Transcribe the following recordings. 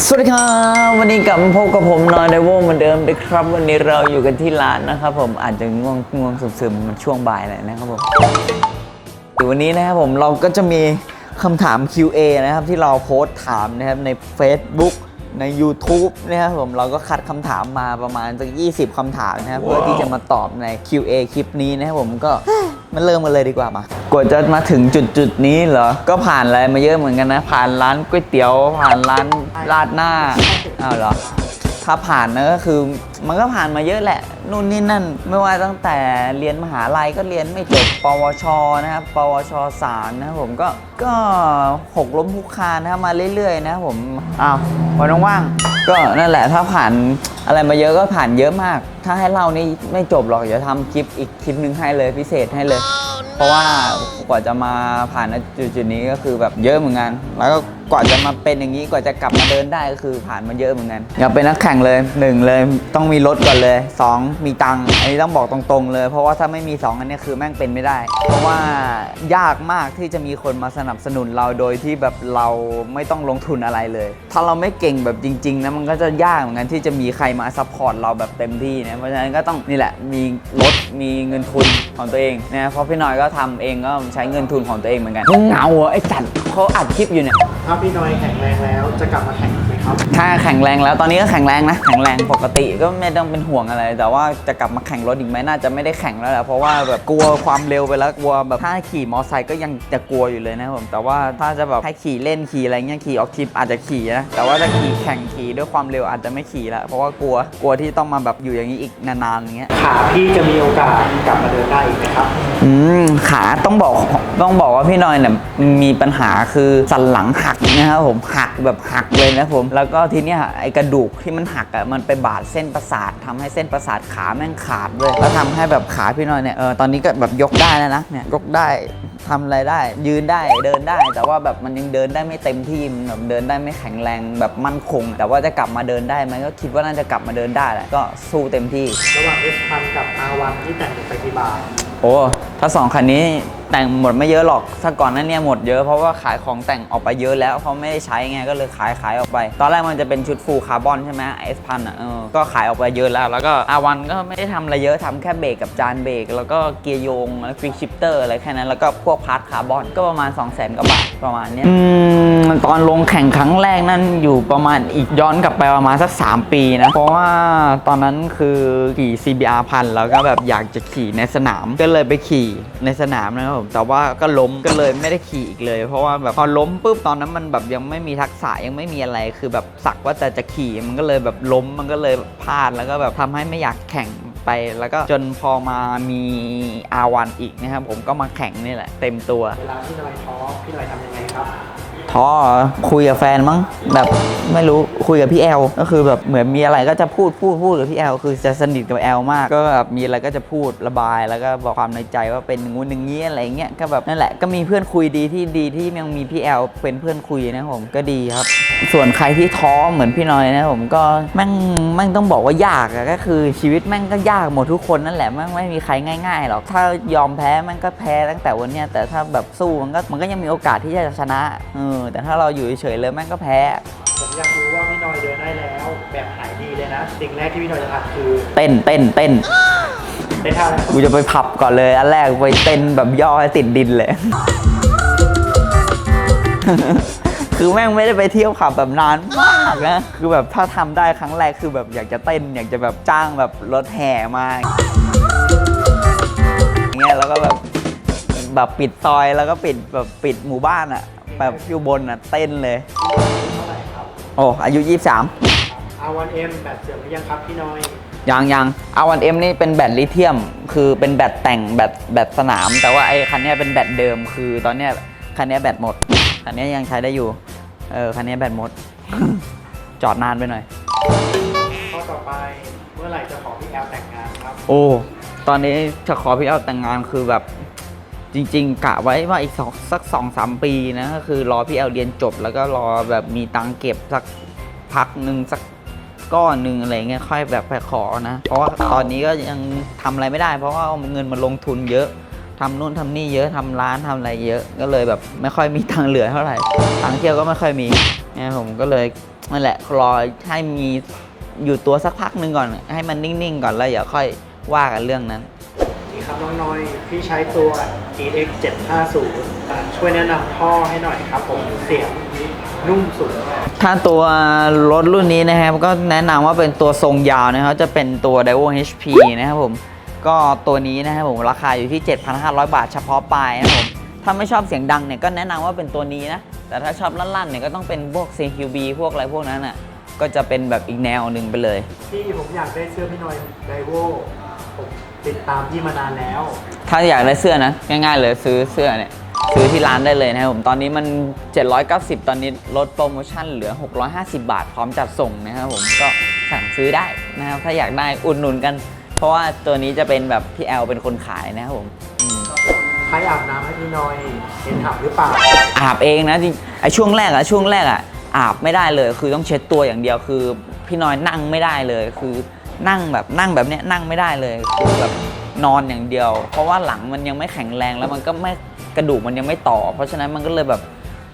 สวัสดีครับวันนี้กลับมาพบกับผมนอยไดโวเหมือนเดิมนะครับ วันนี้เราอยู่กันที่ร้านนะครับผมอาจจะง่วงง่วงซึมๆมันช่วงบ่ายเลยนะครับผมเดี๋ยววันนี้นะครับผมเราก็จะมีคำถาม QA นะครับที่เราโพสต์ถามนะครับใน Facebook ใน YouTube นะครับผมเราก็คัดคำถามมาประมาณสัก20คำถามนะครับเพื่อที่จะมาตอบใน QA คลิปนี้นะครับผมก็มาเริ่มกันเลยดีกว่ามากว่าจะมาถึงจุดจุดๆนี้เหรอ ก็ผ่านอะไรมาเยอะเหมือนกันนะ ผ่านร้านก๋วยเตี๋ยว ผ่านร้าน ราดหน้าอ้าวเหรอถ้าผ่านนะก็คือมันก็ผ่านมาเยอะแหละนู่นนี่นั่น ไม่ว่าตั้งแต่เรียนมหาลัยก็เรียนไม่จบปวชนะครับปวชสามนะผมก็ก็หกล้มคุกคานนะครับมาเรื่อยๆ นะผมอ้าววันว่างๆก็นั่นแหละถ้าผ่านอะไรมาเยอะก็ผ่านเยอะมาก ถ้าให้เล่านี่ไม่จบหรอกเดี๋ยวทำคลิปอีกคลิปหนึ่งให้เลยพิเศษให้เลย เพราะว่ากว่าจะมาผ่านณจุดๆนี้ก็คือแบบเยอะเหมือนกันแล้วก็ กว่าจะมาเป็นอย่างนี้กว่าจะกลับมาเดินได้ก็คือผ่านมาเยอะเหมือนกันอยากเป็นนักแข่งเลยหนึ่งเลยต้องมีรถก่อนเลยสองมีตังค์อันนี้ต้องบอกตรงๆเลย เพราะว่าถ้าไม่มีสองอันนี้คือแม่งเป็นไม่ได้ เพราะว่ายากมากที่จะมีคนมาสนับสนุนเราโดยที่แบบเราไม่ต้องลงทุนอะไรเลย ถ้าเราไม่เก่งแบบจริงๆนะมันก็จะยากเหมือนกันที่จะมีใครมาซัพพอร์ตเราแบบเต็มที่นะเพราะฉะนั้นก็ต้องนี่แหละมีรถมีเงินทุนของตัวเองนะเพราะพี่น้อยก็ทำเองก็ใช้เงินทุนของตัวเองเหมือนกันเงาไอ้จัดเขาอัดคลิปอยู่เนี่ยถ้าพี่น้อยแข็งแรงแล้ว จะกลับมาแข่งอีกไหมครับ ถ้าแข็งแรงแล้วตอนนี้ก็แข็งแรงนะ แข็งแรงปกติก็ไม่ต้องเป็นห่วงอะไร แต่ว่าจะกลับมาแข่งรถอีกไหมน่าจะไม่ได้แข่งแล้วแหละเพราะว่าแบบกลัวความเร็วไปแล้วกลัวแบบถ้าขี่มอไซค์ก็ยังจะกลัวอยู่เลยนะครับผมแต่ว่าถ้าจะแบบให้ขี่เล่นขี่อะไรเงี้ยขี่ออกทริปอาจจะขี่นะแต่ว่าถ้าขี่แข่งขี่ด้วยความเร็วอาจจะไม่ขี่แล้วเพราะว่ากลัวกลัวที่ต้องมาแบบอยู่อย่างนี้อีกนานๆอย่างเงี้ย ขาพี่จะมีโอกาสกลับมาเดินได้อีกไหมครับ อืมขาต้องบอกต้องบอกว่าพี่หน้อยเนี่ยมีปัญหาคือสันหลังหักนะครับผมหักแบบหักเลยนะผมแล้วก็ทีเนี้ยไอ้กระดูกที่มันหักอะมันไปบาดเส้นประสาททำให้เส้นประสาทขาแม่งขาดเลยแล้วทำให้แบบขาพี่หน้อยเนี่ยเออตอนนี้ก็แบบยกได้แล้วนะเนี่ยยกได้ทำอะไรได้ ยืนได้เดินได้ แต่ว่าแบบมันยังเดินได้ไม่เต็มที่มันแบบเดินได้ไม่แข็งแรงแบบมั่นคง แต่ว่าจะกลับมาเดินได้ไหมก็คิดว่าน่าจะกลับมาเดินได้แหละก็สู้เต็มที่ ระหว่าง S พันกับ R1 ที่แต่งไปกี่บาทโอ้ถ้าสองคันนี้ แต่งหมดไม่เยอะหรอกถ้าก่อนนั้นเนี่ยหมดเยอะเพราะว่าขายของแต่งออกไปเยอะแล้วเพราะไม่ได้ใช้ไงก็เลยขายขายออกไป ตอนแรกมันจะเป็นชุดฟูลคาร์บอนใช่ไหมเอสพันอะเออก็ขายออกไปเยอะแล้ว แล้วก็อาวันก็ไม่ได้ทำอะไรเยอะทำแค่เบรกกับจานเบรกแล้วก็เกียร์โยงแล้วฟิกชิปเตอร์อะไรแค่นั้นแล้วก็พวกพาร์ทคาร์บอนก็ประมาณ 2 0 0 0 0 0กว่าบาทประมาณเนี้ยอืมตอนลงแข่งครั้งแรกนั่นอยู่ประมาณอีกย้อนกลับไปประมาณสัก 3 ปีนะเพราะว่าตอนนั้นคือขี่ CBR พันแล้วก็แบบอยากจะขี่ในสนามก็เลยไปขี่ในสนามนะครับผมแต่ว่าก็ล้มก็เลยไม่ได้ขี่อีกเลย เพราะว่าแบบพอล้มปุ๊บตอนนั้นมันแบบยังไม่มีทักษะยังไม่มีอะไรคือแบบสักว่าจะจะขี่มันก็เลยแบบล้มมันก็เลยพลาดแล้วก็แบบทำให้ไม่อยากแข่งไปแล้วก็จนพอมามีอาวันอีกนะครับผมก็มาแข่งนี่แหละ เต็มตัวเวลาพี่น้อยท้อพี่น้อยทำยังไงครับ ท้อคุยกับแฟนมั้งแบบไม่รู้คุยกับพี่แอลก็คือแบบเหมือนมีอะไรก็จะพูดพูดพูดกับพี่แอลคือจะสนิทกับแอลมาก ก็แบบมีอะไรก็จะพูดระบายแล้วก็บอกความในใจว่าเป็นงูหนอย่างนี้อะไรเงี้ยก็แบบนั่นแหละก็มีเพื่อนคุยดีที่ดีที่ยังมีพี่แอลเป็นเพื่อนคุยนะผมก็ดีครับ ส่วนใครที่ท้อเหมือนพี่น้อยนะผมก็แม่งแม่งต้องบอกว่ายากอะก็คือชีวิตแม่งก็ยากหมดทุกคนนั่นแหละแม่งไม่มีใครง่ายๆหรอกถ้ายอมแพ้แม่งก็แพ้ตั้งแต่วันเนี้ยแต่ถ้าแบบสู้มันก็มันก็ยังมีโอกาสที่จะชนะเออแต่ถ้าเราอยู่เฉยๆเลยแม่งก็แพ้ ผมอยากรู้ว่าพี่น้อยเดินได้แล้ว แบบหายดีเลยนะ สิ่งแรกที่พี่น้อยจะทำคือเต้นเต้นเต้นได้ท่าอะไรกูจะไปผับก่อนเลยอันแรกไปเต้นแบบย่อให้ติดดินเลย คือแม่งไม่ได้ไปเที่ยวขับแบบนานมากนะ คือแบบถ้าทำได้ครั้งแรกคือแบบอยากจะเต้น อยากจะแบบจ้างแบบรถแห่มาอย่างเงี้ยแล้วก็แบบแบบปิดซอยแล้วก็ปิดแบบปิดหมู่บ้านอะ แบบอยู่บนอะเต้นเลยเท่าไหร่ครับโอ้อายุ 23 R1M แบบเสื่อมหรือยังครับพี่น้อย ยังยังอาวันเอ็มนี่เป็นแบตลิเธียม คือเป็นแบตแต่งแบตแบตสนาม แต่ว่าไอ้คันเนี้ยเป็นแบตเดิม คือตอนเนี้ยคันเนี้ยแบตหมด คันเนี้ยยังใช้ได้อยู่ เออคันเนี้ยแบตหมด จอดนานไปหน่อย ข้อต่อไปเมื่อไหร่จะขอพี่แอลแต่งงานครับ โอ้ ตอนนี้จะขอพี่เอาแต่งงานคือแบบ จริงๆกะไว้ว่าอีกสักสองสามปีนะก็คือรอพี่แอลเรียนจบ แล้วก็รอแบบมีตังค์เก็บสักพักหนึ่งสักก้อนหนึ่งอะไรเงี้ยค่อยแบบไปขอนะ เพราะว่าตอนนี้ก็ยังทำอะไรไม่ได้ เพราะว่าเอาเงินมาลงทุนเยอะทำนู่นทำนี่เยอะทำร้านทำอะไรเยอะ ก็เลยแบบไม่ค่อยมีตังค์เหลือเท่าไหร่ตังค์เที่ยวก็ไม่ค่อยมีนี่ยผมก็เลยนั่นแหละรอให้มีอยู่ตัวสักพักหนึ่งก่อน ให้มันนิ่งๆก่อนแล้วเดี๋ยวค่อยว่ากันเรื่องนั้น ครับน้องน้อย พี่ใช้ตัว EX 750อ่าช่วยแนะนำท่อให้หน่อยครับ ผมเสียงนุ่มสุด ถ้าตัวรถรุ่นนี้นะครับ ก็แนะนำว่าเป็นตัวทรงยาวนะครับ จะเป็นตัว d a i w o HP นะครับผม ก็ตัวนี้นะครับผมราคาอยู่ที่ 7,500 บาทเฉพาะปลายนะครับผมถ้าไม่ชอบเสียงดังเนี่ยก็แนะนำว่าเป็นตัวนี้นะ แต่ถ้าชอบลั่นๆเนี่ยก็ต้องเป็นพวก CQB พวกอะไรพวกนั้นอะ ก็จะเป็นแบบอีกแนวหนึ่งไปเลยที่ผมอยากได้เสื้อพี่หน้อยไดโวผม ติดตามพี่มานานแล้ว ถ้าอยากได้เสื้อนะ ง่ายๆเลยซื้อเสื้อเนี่ย ซื้อที่ร้านได้เลยนะครับผม ตอนนี้มัน 790 ตอนนี้ลดโปรโมชั่นเหลือ 650 บาท พร้อมจัดส่งนะครับผมก็สั่งซื้อได้นะครับ ถ้าอยากได้อุดหนุนกัน เพราะว่าตัวนี้จะเป็นแบบพี่แอลเป็นคนขายนะครับผมอืม ใครอาบน้ำให้พี่หน้อยเห็นหับหรือเปล่าอาบเองนะจริงไอช่วงแรกอะช่วงแรกอะอาบไม่ได้เลย คือต้องเช็ดตัวอย่างเดียวคือ พี่น้อยนั่งไม่ได้เลย คือ นั่งแบบนั่งแบบเนี้ยนั่งไม่ได้เลยคือแบบนอนอย่างเดียว เพราะว่าหลังมันยังไม่แข็งแรงแล้วมันก็ไม่กระดูกมันยังไม่ต่อ เพราะฉะนั้นมันก็เลยแบบ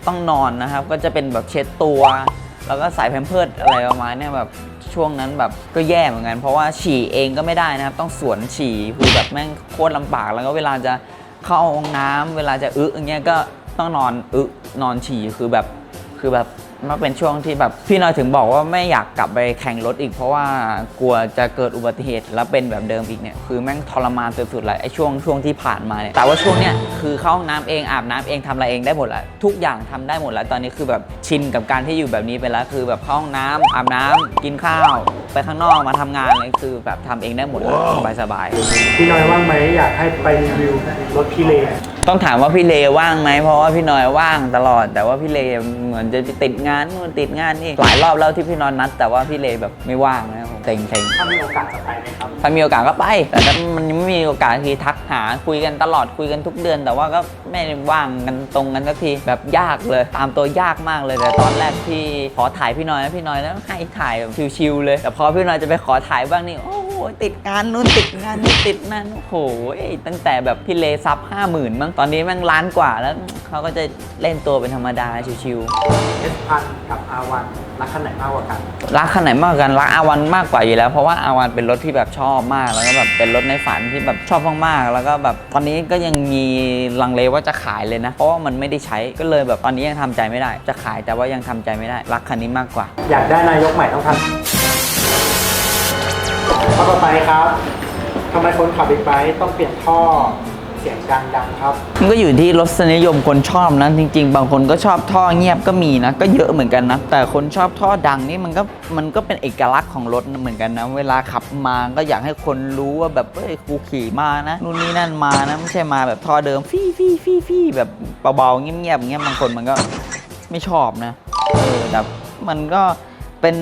ต้องนอนนะครับ ก็จะเป็นแบบเช็ดตัว แล้วก็ใส่แพมเพิร์ดอะไรประมาณเนี้ยแบบช่วงนั้นแบบก็แย่เหมือนกัน เพราะว่าฉี่เองก็ไม่ได้นะครับ ต้องสวนฉี่คือแบบแม่งโคตรลำบากแล้วก็เวลาจะเข้าห้องน้ำเวลาจะอึอย่างเงี้ยก็ต้องนอนอึนอนฉี่คือแบบคือแบบ มาเป็นช่วงที่แบบพี่น้อยถึงบอกว่าไม่อยากกลับไปแข่งรถอีก เพราะว่ากลัวจะเกิดอุบัติเหตุแล้วเป็นแบบเดิมอีกเนี่ยคือแม่งทรมานสุดๆเลยไอ้ช่วงช่วงที่ผ่านมาเนี่ยแต่ว่าช่วงเนี้ยคือเข้าห้องน้ำเองอาบน้ำเองทำอะไรเองได้หมดล้วทุกอย่างทำได้หมดแล้วตอนนี้คือแบบชินกับการที่อยู่แบบนี้ไปแล้วคือแบบเข้าห้องน้ำอาบน้ำกินข้าว ไปข้างนอกมาทำงานเลยคือแบบทำเองได้หมดแล้วสบายๆ พี่น้อยว่างไหมอยากให้ไปรีวิวรถพี่เล ต้องถามว่าพี่เลว่างไหมเพราะว่าพี่นอยว่างตลอด แต่ว่าพี่เลเหมือนจะติดงานนู่นติดงานนี่หลายรอบแล้วที่พี่นอนนัด แต่ว่าพี่เลแบบไม่ว่างนะ ครับผมเต็งเต็งถ้ามีโอกาสจะไปไหมครับ ถ้ามีโอกาสก็ไป แต่ถ้ามันยังไม่มีโอกาสทีทักหาคุยกันตลอดคุยกันทุกเดือน แต่ว่าก็ไม่ได้ว่างกันตรงกันสักทีแบบยากเลย ตามตัวยากมากเลยแต่ตอนแรกที่ขอถ่ายพี่น้อยนะพี่น้อยแล้วให้ถ่ายแบบชิวๆเลย แต่พอพี่น้อยจะไปขอถ่ายบ้างนี่โอ้โหติดงานนู่นติดงานนี่ติดนั่นโอ้โหตั้งแต่แบบพี่เลซับห้าหมื่นมั้งตอนนี้แม่งล้านกว่าแล้วเขาก็จะเล่นตัวเป็นธรรมดาชิวๆเอสพันกับอาวัน รักคันไหนมากกว่ากัน รักคันไหนมากกว่ากันรักอาวันมากกว่าอยู่แล้วเพราะว่าอาวันเป็นรถที่แบบชอบมากแล้วก็แบบเป็นรถในฝันที่แบบชอบมากๆแล้วก็แบบตอนนี้ก็ยังมีลังเลว่าจะขายเลยนะ เพราะว่ามันไม่ได้ใช้ก็เลยแบบตอนนี้ยังทำใจไม่ได้ จะขายแต่ว่ายังทำใจไม่ได้ รักคันนี้มากกว่า อยากได้นายกใหม่ต้องทำข้อต่อไปครับทำไมคนขับบิ๊กไบค์ต้องเปลี่ยนท่อ เสียงดังๆครับ มันก็อยู่ที่รสนิยมคนชอบนะจริง ๆ บางคนก็ชอบท่อเงียบก็มีนะก็เยอะเหมือนกันนะ แต่คนชอบท่อดังนี่มันก็มันก็เป็นเอกลักษณ์ของรถเหมือนกันนะ เวลาขับมาก็อยากให้คนรู้ว่าแบบเฮ้ยกูขี่มานะนู่นนี่นั่นมานะไม่ใช่มาแบบท่อเดิมฟี่ฟี่ฟี่ฟี่แบบเบาๆเงียบๆอย่างเงี้ยบางคนมันก็ไม่ชอบนะเออแต่มันก็เป็น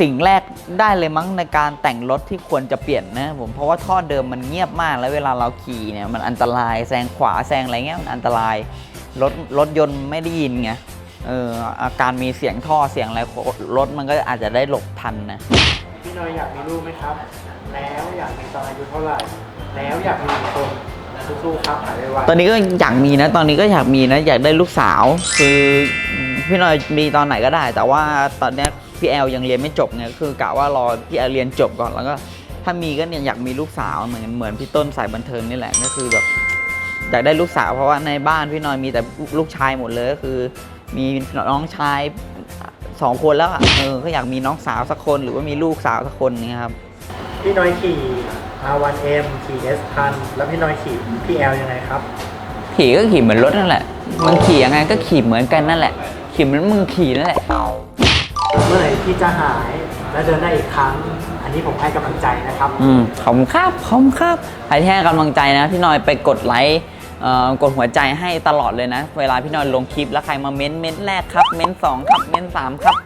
สิ่งแรกได้เลยมั้งในการแต่งรถที่ควรจะเปลี่ยนนะผมเพราะว่าท่อเดิมมันเงียบมากแล้วเวลาเราขี่เนี่ยมันอันตรายแซงขวาแซงอะไรเงี้ยมันอันตรายรถรถยนต์ไม่ได้ยินไงเอออาการมีเสียงท่อเสียงอะไรรถมันก็อาจจะได้หลบทันนะพี่น้อยอยากมีลูกไหมครับ แล้วอยากมีตอนอายุเท่าไหร่ แล้วอยากมีกี่คนสู้ๆครับหายไวๆตอนนี้ก็อยากมีนะ ตอนนี้ก็อยากมีนะ อยากได้ลูกสาว คือพี่น้อยมีตอนไหนก็ได้ แต่ว่าตอนเนี้ย พี่แอลยังเรียนไม่จบไงคือกะว่ารอพี่แอลเรียนจบก่อนแล้วก็ถ้ามีก็เนี่ยอยากมีลูกสาวเหมือนเหมือนพี่ต้นสายบันเทิงนี่แหละก็คือแบบอยากได้ลูกสาวเพราะว่าในบ้านพี่น้อยมีแต่ลูกชายหมดเลยก็คือ มีน้องชายสองคนแล้วอะเออก็อยากมีน้องสาวสักคนหรือว่ามีลูกสาวสักคนเนะครับพี่น้อยขี่ R1M ขี่ S พันแล้วพี่น้อยขี่ PL ยังไงครับ ขี่ก็ขี่เหมือนรถนั่นแหละมึงขี่ยังไงก็ขี่เหมือนกันนั่นแหละ ขี่เหมือนมึงขี่นั่นแหละเมื่อไหร่ ที่จะหายและเดินได้อีกครั้ง อันนี้ผมให้กำลังใจนะครับ อืมขอบคุณครับขอบคุณครับใครที่ให้กำลังใจนะ พี่หน้อยไปกดไลค์เอ่อกดหัวใจให้ตลอดเลยนะ เวลาพี่หน้อยลงคลิปแล้วใครมาเม้นต์เม้นต์แรกครับ เม้นต์สองครับ เม้นต์สามครับ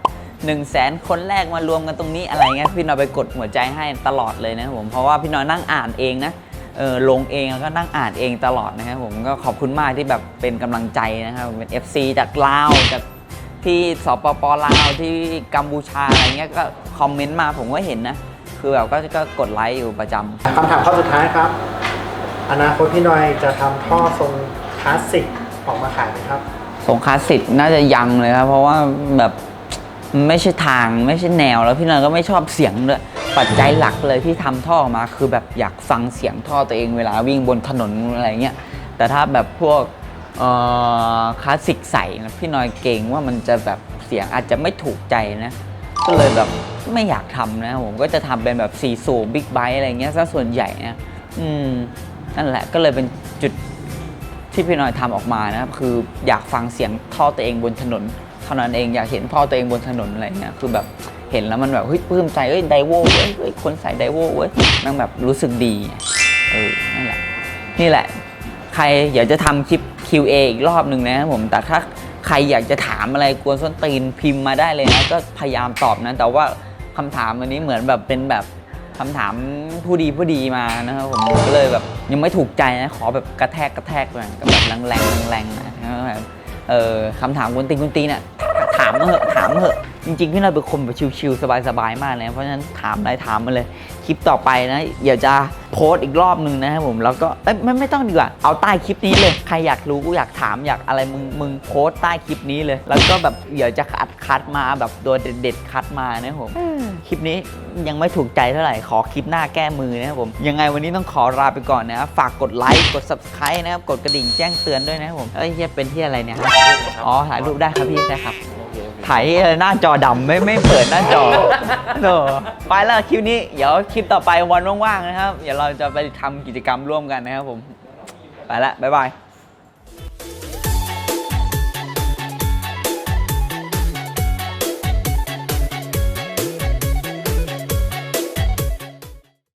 หนึ่งแสนคนแรกมารวมกันตรงนี้อะไรเงี้ยพี่หน้อยไปกดหัวใจให้ตลอดเลยนะครับผมเพราะว่าพี่หน้อยนั่งอ่านเองนะเออลงเองแล้วก็นั่งอ่านเองตลอดนะครับผมก็ขอบคุณมากที่แบบเป็นกำลังใจนะครับเป็น FC จากลาวจาก ที่สปปลาวที่กัมพูชาอะไรเงี้ยก็คอมเมนต์มาผมก็เห็นนะ คือแบบก็ก็กดไลค์อยู่ประจำคำถามข้อสุดท้ายครับ อนาคตพี่น้อยจะทำท่อทรงคลาสสิกออกมาขายไหมครับ สงคลาสสิกน่าจะยังเลยครับ เพราะว่าแบบมันไม่ใช่ทางไม่ใช่แนวแล้วพี่นอยก็ไม่ชอบเสียงด้วยปัจจัยหลักเลยที่ทำท่อออกมา คือแบบอยากฟังเสียงท่อตัวเองเวลาวิ่งบนถนนอะไรเงี้ยแต่ถ้าแบบพวกเอ่อ คลาสสิกใสนะพี่น้อยเก่งว่ามันจะแบบเสียงอาจจะไม่ถูกใจนะ ก็เลยแบบไม่อยากทำนะ ผมก็จะทำเป็นแบบสีสูบิ๊กไบค์อะไรเงี้ยซะส่วนใหญ่นะอืมนั่นแหละก็เลยเป็นจุดที่พี่น้อยทำออกมานะครับคืออยากฟังเสียงท่อตัวเองบนถนนเท่านั้นเองอยากเห็นท่อตัวเองบนถนนอะไรเงี้ยคือแบบเห็นแล้วมันแบบเฮ้ยปลื้มใจเอ้ยไดโวเว้ยเฮ้ยคนใส่ไดโวเว้ยมันแบบรู้สึกดีเออนั่นแหละ นี่แหละ ใครอยากจะทำคลิป QA อีกรอบหนึ่งนะครับผมแต่ถ้าใครอยากจะถามอะไรกวนส้นตีนพิมพ์มาได้เลยนะก็พยายามตอบนะ แต่ว่าคำถามวันนี้เหมือนแบบเป็นแบบคำถามผู้ดีผู้ดีมานะครับผมก็เลยแบบยังไม่ถูกใจนะขอแบบกระแทกกระแทกหน่อยก็แบบแรงแรงแรงๆนะครับเออคำถามกวนตีนกวนตีนอะถามมาเหอะถามมาเหอะ จริงๆ พี่นายเป็นคนแบบชิลๆสบายๆ มากเลยนะเพราะฉะนั้นถามอะไรถามมาเลย คลิปต่อไปนะเดี๋ยวจะโพสต์อีกรอบหนึ่งนะครับผม แล้วก็เอ้ยไม่ไม่ต้องดีกว่า เอาใต้คลิปนี้เลย ใครอยากรู้อยากถามอยากอะไรมึงมึงโพสต์ใต้คลิปนี้เลย แล้วก็แบบเดี๋ยวจะคัดคัดมาแบบตัวเด็ดๆคัดมานะครับผมคลิปนี้ยังไม่ถูกใจเท่าไหร่ ขอคลิปหน้าแก้มือนะครับผม ยังไงวันนี้ต้องขอลาไปก่อนนะครับฝากกดไลค์ กด subscribe นะครับ กดกระดิ่งแจ้งเตือนด้วยนะครับผม เอ้ยเฮียเป็นที่อะไรเนี่ย อ๋อถ่ายรูปได้ครับพี่ได้ครับ ถ่ายหน้าจอดำไม่ไม่เปิดหน้าจอโธ่ไปแล้วคลิปนี้ เดี๋ยวคลิปต่อไปวันว่างๆนะครับ เดี๋ยวเราจะไปทำกิจกรรมร่วมกันนะครับผม ไปละบ๊ายบาย